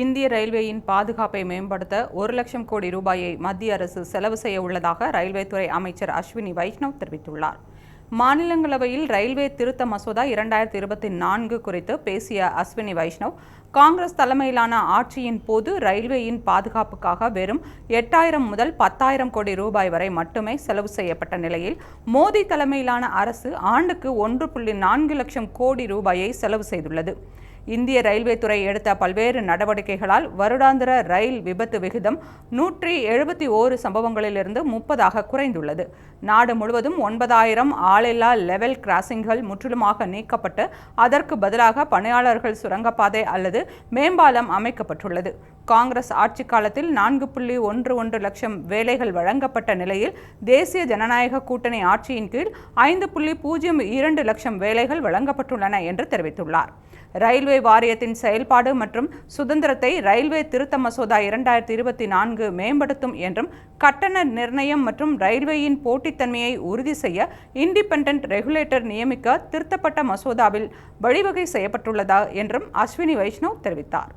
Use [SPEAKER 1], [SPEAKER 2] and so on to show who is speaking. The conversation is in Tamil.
[SPEAKER 1] இந்திய ரயில்வேயின் பாதுகாப்பை மேம்படுத்த ஒரு லட்சம் கோடி ரூபாயை மத்திய அரசு செலவு செய்ய உள்ளதாக ரயில்வே துறை அமைச்சர் அஸ்வினி வைஷ்ணவ் தெரிவித்துள்ளார். மாநிலங்களவையில் ரயில்வே திருத்த மசோதா இரண்டாயிரத்தி இருபத்தி நான்கு குறித்து பேசிய அஸ்வினி வைஷ்ணவ் காங்கிரஸ் தலைமையிலான ஆட்சியின் போது ரயில்வேயின் பாதுகாப்புக்காக வெறும் எட்டாயிரம் முதல் பத்தாயிரம் கோடி ரூபாய் வரை மட்டுமே செலவு செய்யப்பட்ட நிலையில் மோடி தலைமையிலான அரசு ஆண்டுக்கு ஒன்று புள்ளி நான்கு லட்சம் கோடி ரூபாயை செலவு செய்துள்ளது. இந்திய ரயில்வே துறை எடுத்த பல்வேறு நடவடிக்கைகளால் வருடாந்திர ரயில் விபத்து விகிதம் நூற்றி எழுபத்தி ஓரு சம்பவங்களிலிருந்து முப்பதாக குறைந்துள்ளது. நாடு முழுவதும் ஒன்பதாயிரம் ஆளில்லா லெவல் கிராசிங்கள் முற்றிலுமாக நீக்கப்பட்டு அதற்கு பதிலாக பணியாளர்கள் சுரங்கப்பாதை அல்லது மேம்பாலம் அமைக்கப்பட்டுள்ளது. காங்கிரஸ் ஆட்சி காலத்தில் நான்கு புள்ளி ஒன்று ஒன்று லட்சம் வேலைகள் வழங்கப்பட்ட நிலையில் தேசிய ஜனநாயக கூட்டணி ஆட்சியின் கீழ் ஐந்து புள்ளி பூஜ்ஜியம் இரண்டு லட்சம் வேலைகள் வழங்கப்பட்டுள்ளன என்று தெரிவித்துள்ளார். ரயில்வே வாரியத்தின் செயல்பாடு மற்றும் சுதந்திரத்தை ரயில்வே திருத்த மசோதா இரண்டாயிரத்தி இருபத்தி நான்கு மேம்படுத்தும் என்றும் கட்டண நிர்ணயம் மற்றும் ரயில்வேயின் போட்டித்தன்மையை உறுதி செய்ய இண்டிபெண்ட் ரெகுலேட்டர் நியமிக்க திருத்தப்பட்ட மசோதாவில் வழிவகை செய்யப்பட்டுள்ளதா என்றும் அஸ்வினி வைஷ்ணவ் தெரிவித்தார்.